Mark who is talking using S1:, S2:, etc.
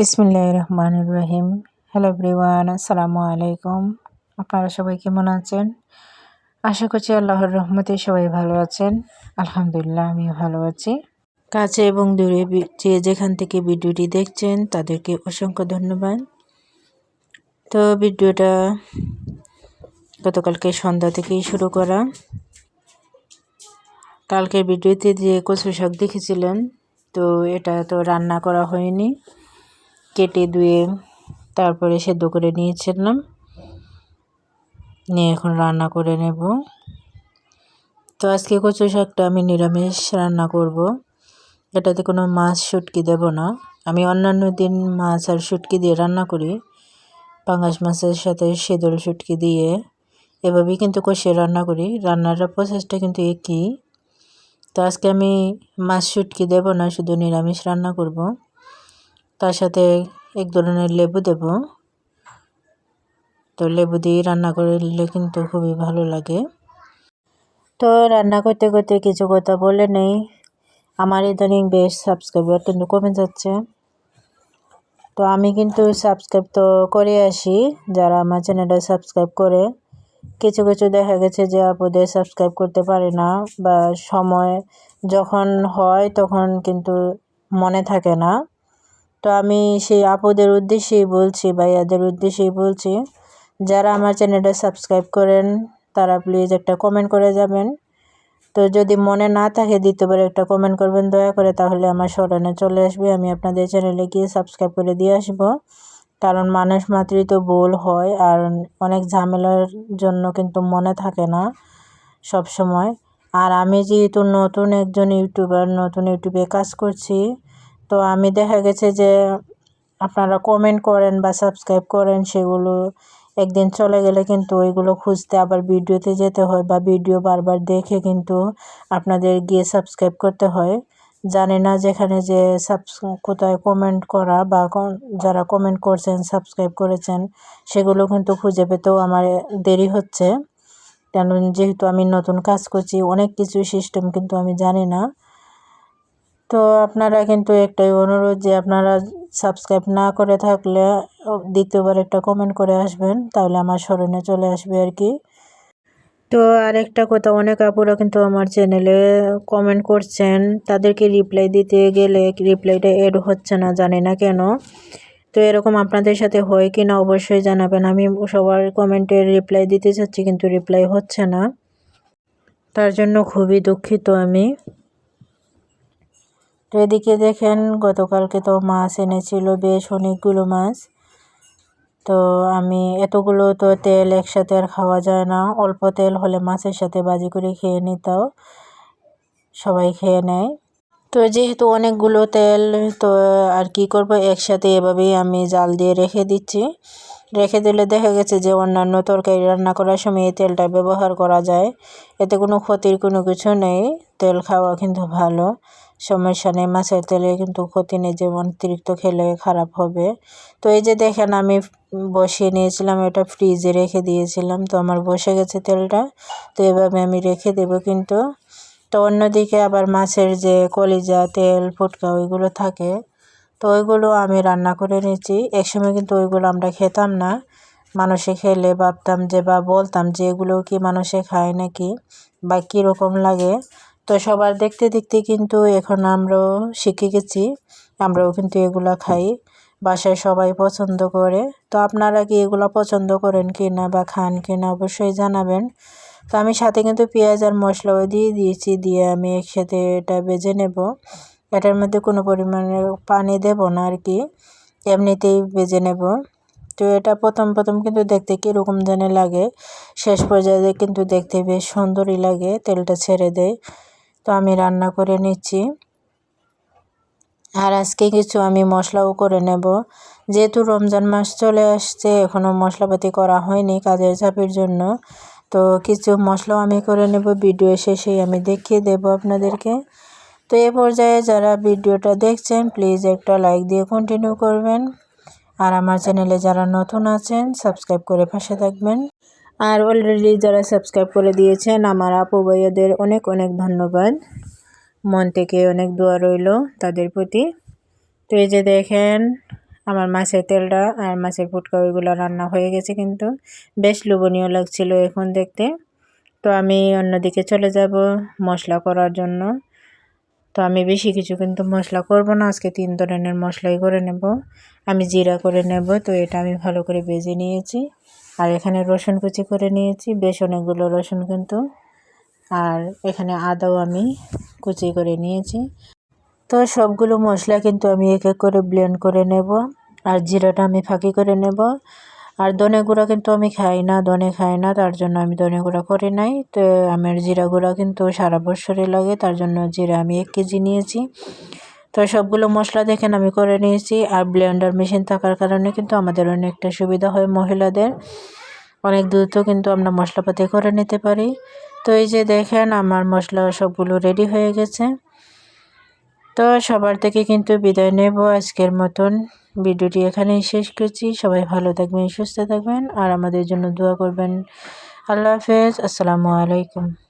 S1: বিসমিল্লাহ রহমান রহিম হ্যালো ব্রিওয়ান আসসালামু আলাইকুম। আপনারা সবাই কেমন আছেন? আশা করছি আল্লাহর রহমতে সবাই ভালো আছেন। আলহামদুলিল্লাহ, আমিও ভালো আছি। কাছে এবং দূরে যে যেখান থেকে ভিডিওটি দেখছেন, তাদেরকে অসংখ্য ধন্যবাদ। তো ভিডিওটা গতকালকে সন্ধ্যা থেকেই শুরু করা। কালকের ভিডিওতে যে কচু শাক দেখেছিলেন, তো এটা তো রান্না করা হয়নি। কেটে ধুয়ে তারপরে সেদ্ধ করে নিয়েছিলাম। নিয়ে এখন রান্না করে নেব। তো আজকে কচু শাকটা আমি নিরামিষ রান্না করব। এটাতে কোনো মাছ শুটকি দেব না। আমি অন্যান্য দিন মাছ আর শুটকি দিয়ে রান্না করি। পাঙ্গাস মাছের সাথে সেদল শুটকি দিয়ে এভাবেই কিন্তু কষিয়ে রান্না করি। রান্নার প্রসেসটা কিন্তু একই। তো আজকে আমি মাছ শুটকি দেব না, শুধু নিরামিষ রান্না করব। তার সাথে এক ধরনের লেবু দেব। তো লেবু দিয়ে রান্না করলে কিন্তু খুবই ভালো লাগে। তো রান্না করতে করতে কিছু কথা বলে নেই। আমার ইদানিং বেশ সাবস্ক্রাইবার কিন্তু কমে যাচ্ছে। তো আমি কিন্তু সাবস্ক্রাইব তো করে আসি, যারা আমার চ্যানেলটা সাবস্ক্রাইব করে। কিছু কিছু দেখা গেছে যে আপুদের সাবস্ক্রাইব করতে পারে না বা সময় যখন হয় তখন কিন্তু মনে থাকে না। তো আমি সেই আপুদের উদ্দেশ্যেই বলছি, ভাইয়াদের উদ্দেশ্যেই বলছি, যারা আমার চ্যানেলটা সাবস্ক্রাইব করেন, তারা প্লিজ একটা কমেন্ট করে যাবেন। তো যদি মনে না থাকে দ্বিতীয়বার একটা কমেন্ট করবেন, দয়া করে তাহলে আমার স্মরণে চলে আসবে, আমি আপনাদের চ্যানেলে গিয়ে সাবস্ক্রাইব করে দিয়ে আসব। কারণ মানুষ মাত্রই তো ভুল হয়, আর অনেক ঝামেলার জন্য কিন্তু মনে থাকে না সব সময় আর আমি যেহেতু নতুন একজন ইউটিউবার নতুন ইউটিউবে কাজ করছি তো আমি দেখা গেছে যে আপনারা কমেন্ট করেন বা সাবস্ক্রাইব করেন সেগুলো একদিন চলে গেলে কিন্তু ওইগুলো খুঁজতে আবার ভিডিওতে যেতে হয় বা ভিডিও বারবার দেখে কিন্তু আপনাদের গিয়ে সাবস্ক্রাইব করতে হয়। জানি না যেখানে যে সাবস কোথায় কমেন্ট করা বা যারা কমেন্ট করছেন সাবস্ক্রাইব করেছেন সেগুলো কিন্তু খুঁজে পেতেও আমার দেরি হচ্ছে। কেন যেহেতু আমি নতুন কাজ করছি, অনেক কিছু সিস্টেম কিন্তু আমি জানি না। তো আপনারা কিন্তু একটাই অনুরোধ যে আপনারা সাবস্ক্রাইব না করে থাকলে দ্বিতীয়বার একটা কমেন্ট করে আসবেন, তাহলে আমার স্মরণে চলে আসবে আর কি। তো আরেকটা কথা, অনেক আপুরা কিন্তু আমার চ্যানেলে কমেন্ট করছেন, তাদেরকে রিপ্লাই দিতে গেলে রিপ্লাইটা এড হচ্ছে না, জানি না কেন। তো এরকম আপনাদের সাথে হয় কি না অবশ্যই জানাবেন, আমি সবার কমেন্টের রিপ্লাই দিতে চাচ্ছি কিন্তু রিপ্লাই হচ্ছে না। তার জন্য খুবই দুঃখিত আমি। তো এদিকে দেখেন, গতকালকে তো মাছ এনেছিল বেশ অনেকগুলো মাছ। তো আমি এতগুলো তো তেল একসাথে আর খাওয়া যায় না। অল্প তেল হলে মাছের সাথে বাজি করে খেয়ে নিতাও সবাই খেয়ে নেয়। তো যেহেতু অনেকগুলো তেল, তো আর কি করব? একসাথে এভাবেই আমি জাল দিয়ে রেখে দিচ্ছি। রেখে দিলে দেখা গেছে যে অন্যান্য তরকারি রান্না করার সময় এই তেলটা ব্যবহার করা যায়। এতে কোনো ক্ষতির কোনো কিছু নেই। তেল খাওয়া কিন্তু ভালো। সমস্যা নেই মাছের তেলে কিন্তু ক্ষতি নেই, যেমন অতিরিক্ত খেলে খারাপ হবে। তো এই যে দেখেন, আমি বসিয়ে নিয়েছিলাম, এটা ফ্রিজে রেখে দিয়েছিলাম, তো আমার বসে গেছে তেলটা। তো এভাবে আমি রেখে দেব কিন্তু। তো অন্যদিকে আবার মাছের যে কলিজা, তেল, ফুটকা, ওইগুলো থাকে, তো ওইগুলো আমি রান্না করে নিয়েছি। একসময় কিন্তু ওইগুলো আমরা খেতাম না। মানুষে খেলে ভাবতাম যে, বা বলতাম যে এগুলো কি মানুষে খায় নাকি? বা কীরকম লাগে? তো সবার দেখতে দেখতে কিন্তু এখন আমরাও শিখে গেছি, আমরাও কিন্তু এগুলো খাই, বাসায় সবাই পছন্দ করে। তো আপনারা কি এগুলো পছন্দ করেন কি না বা খান কি না অবশ্যই জানাবেন। তো আমি সাথে কিন্তু পেঁয়াজ আর মশলাও দিয়ে দিয়েছি, দিয়ে আমি একসাথে এটা বেজে নেব। এটার মধ্যে কোনো পরিমাণে পানি দেব না আর কি, এমনিতেই বেজে নেব। তো এটা প্রথম প্রথম কিন্তু দেখতে কীরকম জানে লাগে, শেষ পর্যায়ে কিন্তু দেখতে বেশ সুন্দরই লাগে, তেলটা ছেড়ে দেয়। তো আমি রান্না করে নিচ্ছি। আর আজকে কিছু আমি মশলাও করে নেব। যেহেতু রমজান মাস চলে আসছে এখনও মশলাপাতি করা হয়নি কাজের চাপের জন্য। তো কিছু মশলাও আমি করে নেব, ভিডিও শেষেই আমি দেখিয়ে দেব আপনাদেরকে। তো এ পর্যায়ে যারা ভিডিওটা দেখছেন, প্লিজ একটা লাইক দিয়ে কন্টিনিউ করবেন। আর আমার চ্যানেলে যারা নতুন আছেন সাবস্ক্রাইব করে পাশে থাকবেন। আর অলরেডি যারা সাবস্ক্রাইব করে দিয়েছেন, আমার আপু ভাইয়াদের অনেক অনেক ধন্যবাদ। মন থেকে অনেক দোয়া রইল তাদের প্রতি। তো এই যে দেখেন, আমার মাছের তেলটা আর মাছের ফুটকা ওইগুলো রান্না হয়ে গেছে কিন্তু। বেশ লোভনীয় লাগছিল এখন দেখতে। তো আমি অন্যদিকে চলে যাব মশলা করার জন্য। তো আমি বেশি কিছু কিন্তু মশলা করব না, আজকে তিন ধরনের মশলাই করে নেব। আমি জিরা করে নেব, তো এটা আমি ভালো করে বেজে নিয়েছি। আর এখানে রসুন কুচি করে নিয়েছি, বেশ অনেকগুলো রসুন কিন্তু। আর এখানে আদাও আমি কুচি করে নিয়েছি। তো সবগুলো মশলা কিন্তু আমি এক এক করে ব্লেন্ড করে নেব। আর জিরাটা আমি ফাঁকি করে নেব। আর ধনে গুঁড়া কিন্তু আমি খাই না, ধনে খাই না, তার জন্য আমি ধনে গুঁড়া করি নাই। তো আমার জিরা গুঁড়া কিন্তু সারা বছরে লাগে, তার জন্য জিরা আমি এক কেজি নিয়েছি। তো সবগুলো মশলা দেখেন আমি করে নিয়েছি আর ব্লেন্ডার মেশিন থাকার কারণে কিন্তু আমাদের অনেকটা সুবিধা হয় মহিলাদের। অনেক দ্রুত কিন্তু আমরা মশলাপাতি করে নিতে পারি। তো এই যে দেখেন আমার মশলা সবগুলো রেডি হয়ে গেছে। তো সবার থেকে কিন্তু বিদায় নেব আজকের মতন। ভিডিওটি এখানেই শেষ করছি। সবাই ভালো থাকবেন, সুস্থ থাকবেন আর আমাদের জন্য দোয়া করবেন। আল্লাহ হাফেজ, আসসালামু আলাইকুম।